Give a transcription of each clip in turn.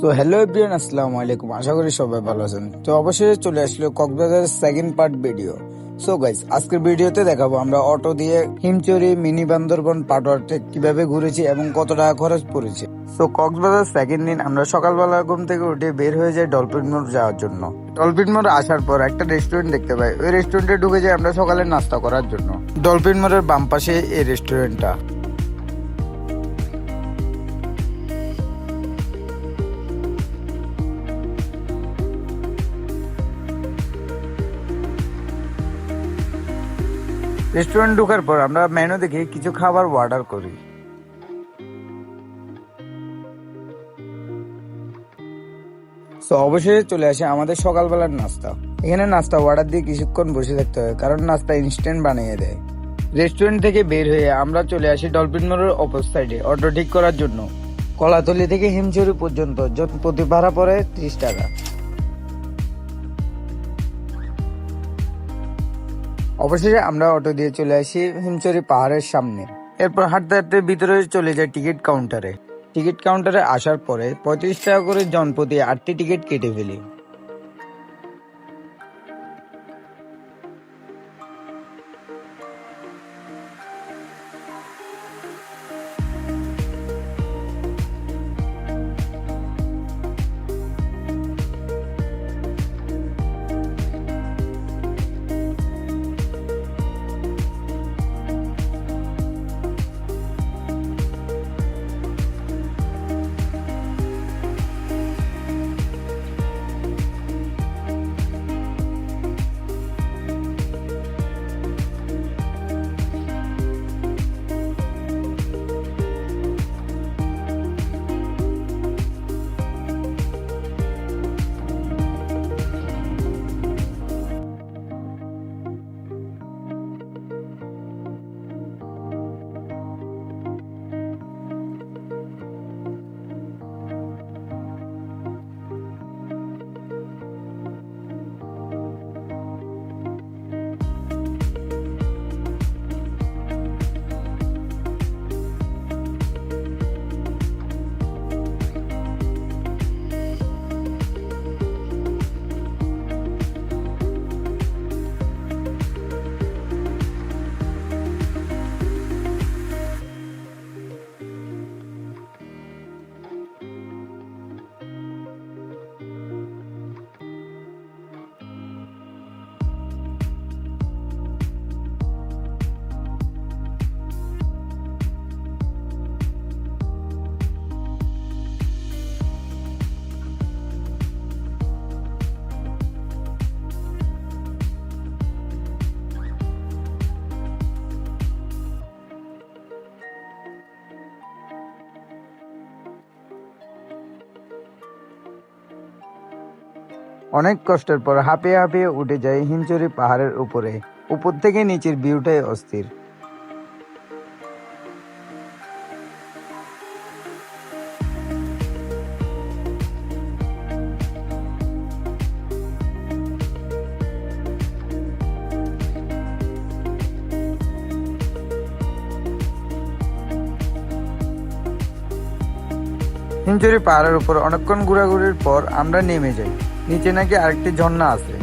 তো hello everyone আসসালামু আলাইকুম আশা করি সবাই ভালো আছেন। তো অবশ্যই চলে আসলো কক্সবাজারের second part video so guys আজকের ভিডিওতে দেখাবো আমরা অটো দিয়ে হিমচুরি, মিনি বান্দরবন পাটোয়ারটে কীভাবে ঘুরেছি এবং কত টাকা খরচ পড়েছে। সো কক্সবাজার সেকেন্ড দিন আমরা সকালবেলা ঘুম থেকে উঠে বের হয়ে যাই ডলফিন মোড় যাওয়ার জন্য। ডলফিন মোড় আসার পর একটা রেস্টুরেন্ট দেখতে পাই। ওই রেস্টুরেন্টে ঢুকে যাই আমরা সকালে নাস্তা করার জন্য। ডলফিন মোড়ের বাম পাশে এই রেস্টুরেন্টটা রেস্টুরেন্ট ঢোকার পর আমরা মেনু দেখে কিছু খাবার অর্ডার করি। তো অবশেষে চলে আসে আমাদের সকালবেলার নাস্তা। এখানে নাস্তা অর্ডার দিয়ে কিছুক্ষণ বসে থাকতে হয়, কারণ নাস্তা ইনস্ট্যান্ট বানিয়ে দেয়। রেস্টুরেন্ট থেকে বের হয়ে আমরা চলে আসি ডলফিন মোড়ের অপর সাইডে অটো ঠিক করার জন্য। কলাতলি থেকে হিমচুরি পর্যন্ত প্রতি ভাড়া পড়ে ত্রিশ টাকা। অবশেষে আমরা অটো দিয়ে চলে আসি হিমচরি পাহাড়ের সামনে। এরপর হাঁটতে হাঁটতে ভিতরে চলে যায় টিকিট কাউন্টারে। টিকিট কাউন্টারে আসার পরে পঁয়ত্রিশ টাকা করে জনপ্রতি আটটি টিকিট কেটে ফেলি। অনেক কষ্টের পর হাঁপিয়ে হাঁপিয়ে উঠে যায় হিমচুরি পাহাড়ের উপরে। উপর থেকে নিচের ভিউটাই অস্থির। হিমচুরি পাহাড়ের উপর অনেকক্ষণ ঘোরাঘুরির পর আমরা নেমে যাই। নিচে নাকি আরেকটি ঝর্ণা আছে।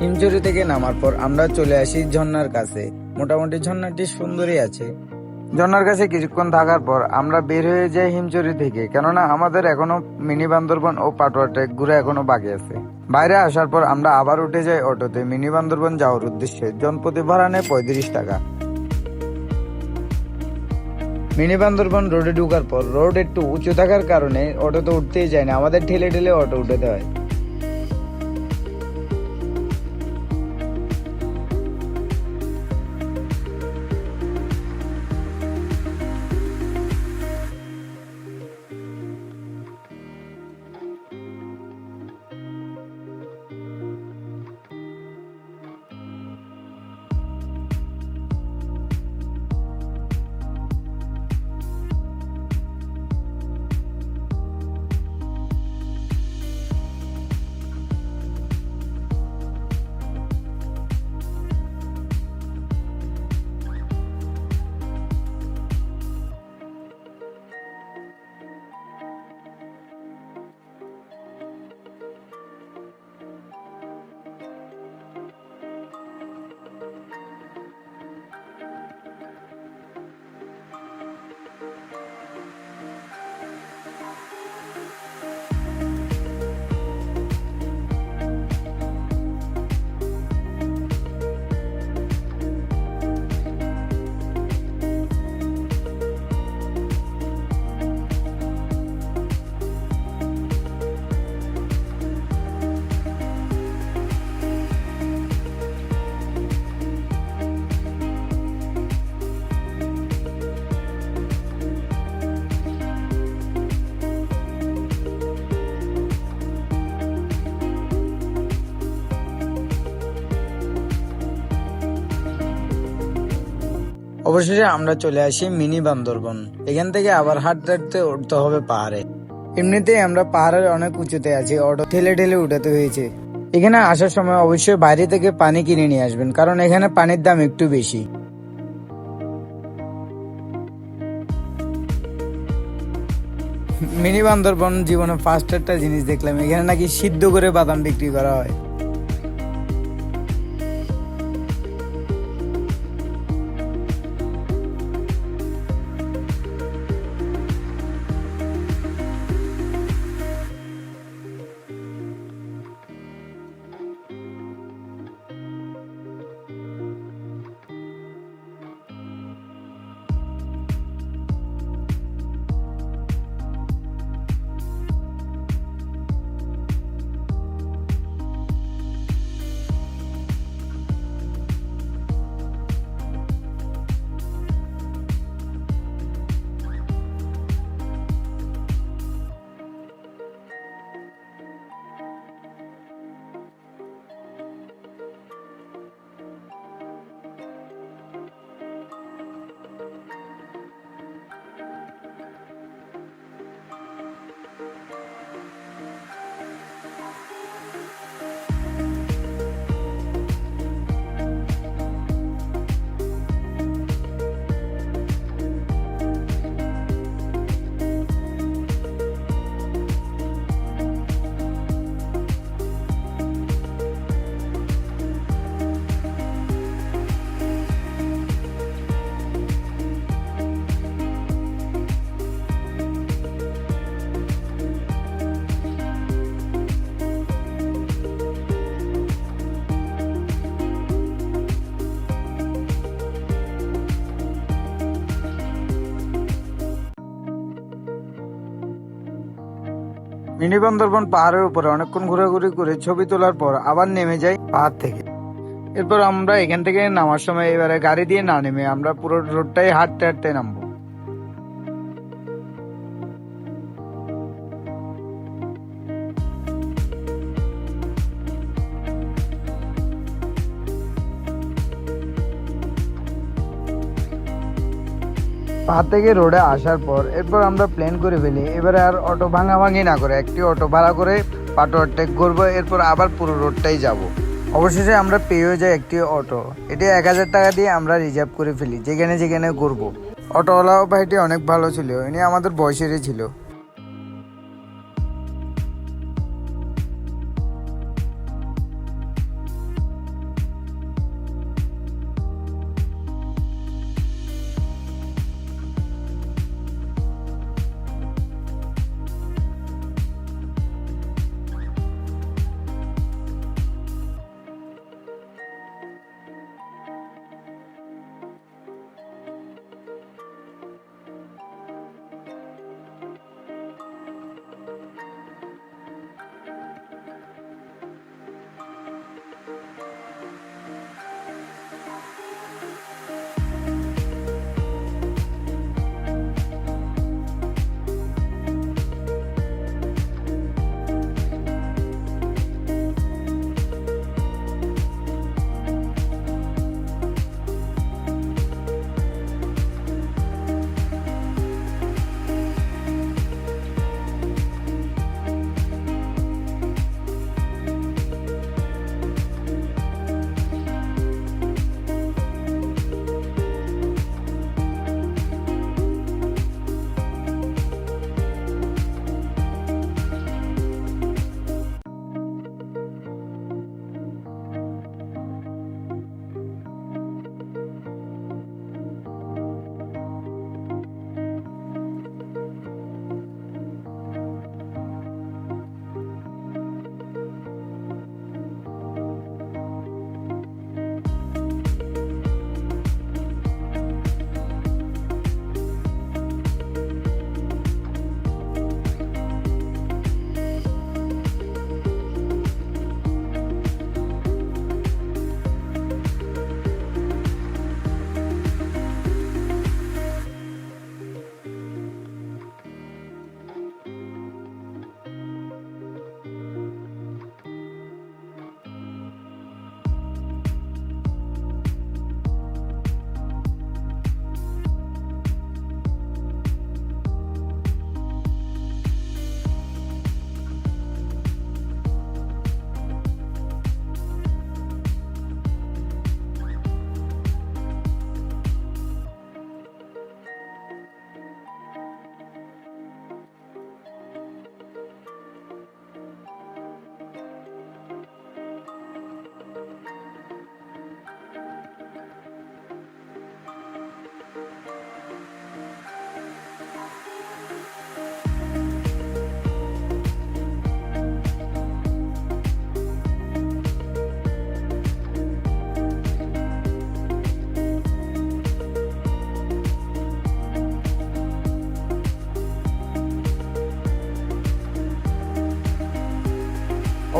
হিমচুরি থেকে নামার পর আমরা চলে আসি ঝর্ণার কাছে। মোটামুটি ঝর্ণাটি সুন্দরই আছে। ঝর্ণার কাছে কিছুক্ষণ থাকার পর আমরা বের হয়ে যাই হিমচুরি থেকে, কেননা আমাদের এখনও মিনি বান্দরবন ও পাটোয়াটে ঘুরে এখনও বাকি আছে। বাইরে আসার পর আমরা আবার উঠে যাই অটোতে, মিনি বান্দরবন যাওয়ার উদ্দেশ্যে। জনপ্রতি ভাড়া নেয় পঁয়ত্রিশ টাকা। মিনি বান্দরবন রোডে ঢুকার পর, রোড একটু উঁচু থাকার কারণে অটোতে উঠতেই যায় না আমাদের ঠেলে ঠেলে অটো উঠতে হয়। অবশেষে আমরা চলে আসি মিনি বান্দরবন। এখান থেকে আবার হাঁটতে হাঁটতে উঠতে হবে পাহাড়ে। এমনিতেই আমরা পাহাড়ের অনেক উঁচুতে আছি, অটো ঠেলে ঠেলে উঠাতে হয়েছে। এখানে আসার সময় অবশ্যই বাইরে থেকে পানি কিনে নিয়ে আসবেন, কারণ এখানে পানির দাম একটু বেশি। মিনি বান্দরবন জীবনে ফার্স্ট একটা জিনিস দেখলাম, এখানে নাকি সিদ্ধ করে বাদাম বিক্রি করা হয়। মিনি বান্দরবন পাহাড়ের উপরে অনেকক্ষণ ঘোরাঘুরি করে ছবি তোলার পর আবার নেমে যাই পাহাড় থেকে। এরপর আমরা এখান থেকে নামার সময় এবারে গাড়ি দিয়ে না নেমে আমরা পুরো রোডটাই হাঁটতে হাঁটতে নামবো। পাহাড় থেকে রোডে আসার পর এরপর আমরা প্ল্যান করে ফেলি। এবারে আর অটো ভাঙাভাঙি না করে, একটি অটো ভাড়া করে পাটো টেক করব এরপর আবার পুরো রোডটাই যাব। অবশেষে আমরা পেয়েও যাই একটি অটো। এটি এক হাজার টাকা দিয়ে আমরা রিজার্ভ করে ফেলি, যেখানে যেখানে ঘুরবো। অটোওয়ালা ভাইটি অনেক ভালো ছিল, ইনি আমাদের বয়সেরই ছিল।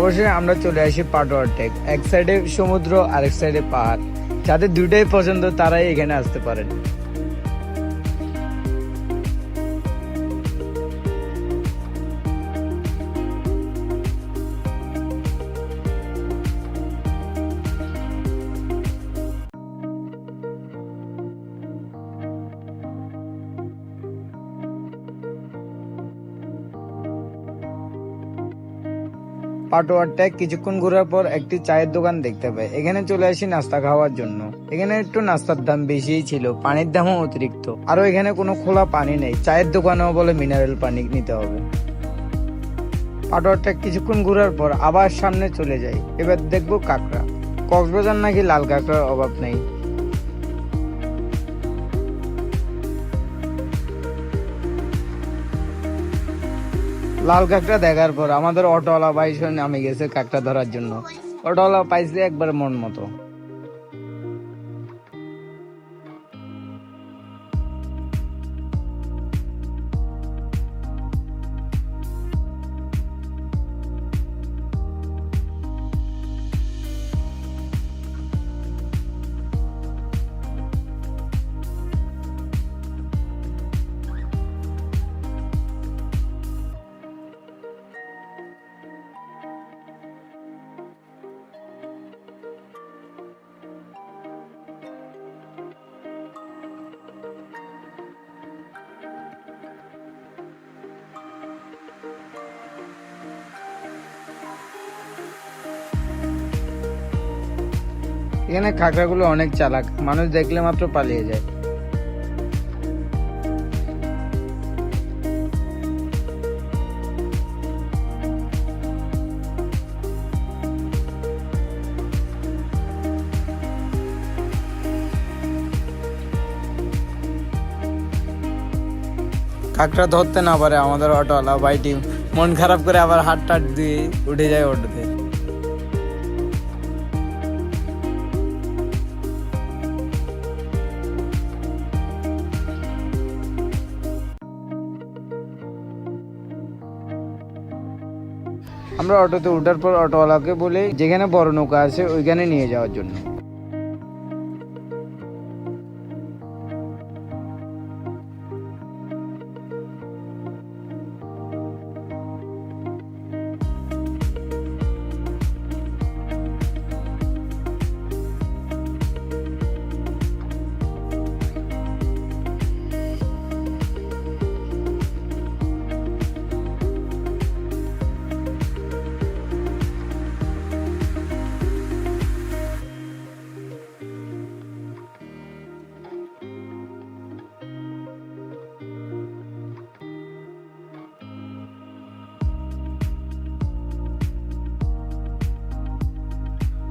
অবশ্যই আমরা চলে আসি পাটোয়ার টেক। এক সাইডে সমুদ্র আর এক সাইডে পাহাড়। যাদের দুইটাই পছন্দ, তারাই এখানে আসতে পারেন। পাটোয়ার ট্যাগ কিছুক্ষণ ঘোরার পর একটি চায়ের দোকান দেখতে পাই। এখানে চলে আসি নাস্তা খাওয়ার জন্য। এখানে একটু নাস্তার দাম বেশিই ছিল, পানির দামও অতিরিক্ত। আরও এখানে কোনো খোলা পানি নেই। চায়ের দোকানেও বলে মিনারেল পানি নিতে হবে। পাটোয়ার ট্যাগ কিছুক্ষণ ঘোরার পর আবার সামনে চলে যাই। এবার দেখব কাঁকড়া। কক্সবাজার নাকি লাল কাঁকড়ার অভাব নেই। লাল কাকটা দেখার পর আমাদের অটোওয়ালা সঙ্গে নামে গেছে কাকটা ধরার জন্য। অটোওয়ালা পাইছে একবার মন মতো। এখানে কাঁকড়াগুলো অনেক চালাক। মানুষ দেখলে মাত্র পালিয়ে যায়। কাঁকড়া ধরতে না পারে আমাদের অটোওয়ালা বাইটি মন খারাপ করে আবার হাট টাট দিয়ে উঠে যায় অটোতে। আমরা অটোতে ওঠার পর অটোওয়ালাকে বলে যেখানে বড় নৌকা আছে ওইখানে নিয়ে যাওয়ার জন্য।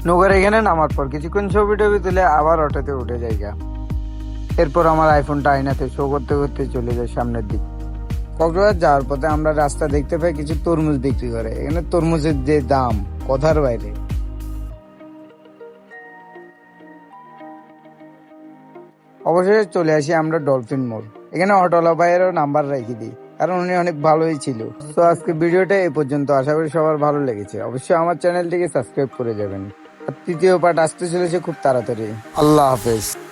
নৌকার এখানে নামার পর কিছুক্ষণ ছবি টবি তুলে আবার অটোতে উঠে যাই গা। এরপর আমার আইফোনটা আইনাতে শো করতে করতে চলে যায় সামনের দিক। কক্সবাজার যাওয়ার পথে আমরা রাস্তা দেখতে পাই কিছু তরমুজ বিক্রি করে। এখানে তরমুজের যে দাম, কথার বাইরে। অবশেষে চলে আসি আমরা ডলফিন মোড়। এখানে অটোলা ভাইয়েরও নাম্বার রেখে দিই, কারণ উনি অনেক ভালোই ছিল। তো আজকে ভিডিওটা এই পর্যন্ত। আশা করি সবার ভালো লেগেছে। অবশ্যই আমার চ্যানেলটিকে সাবস্ক্রাইব করে যাবেন। তৃতীয় পার্ট আসতে চলেছে খুব তাড়াতাড়ি। আল্লাহ হাফেজ।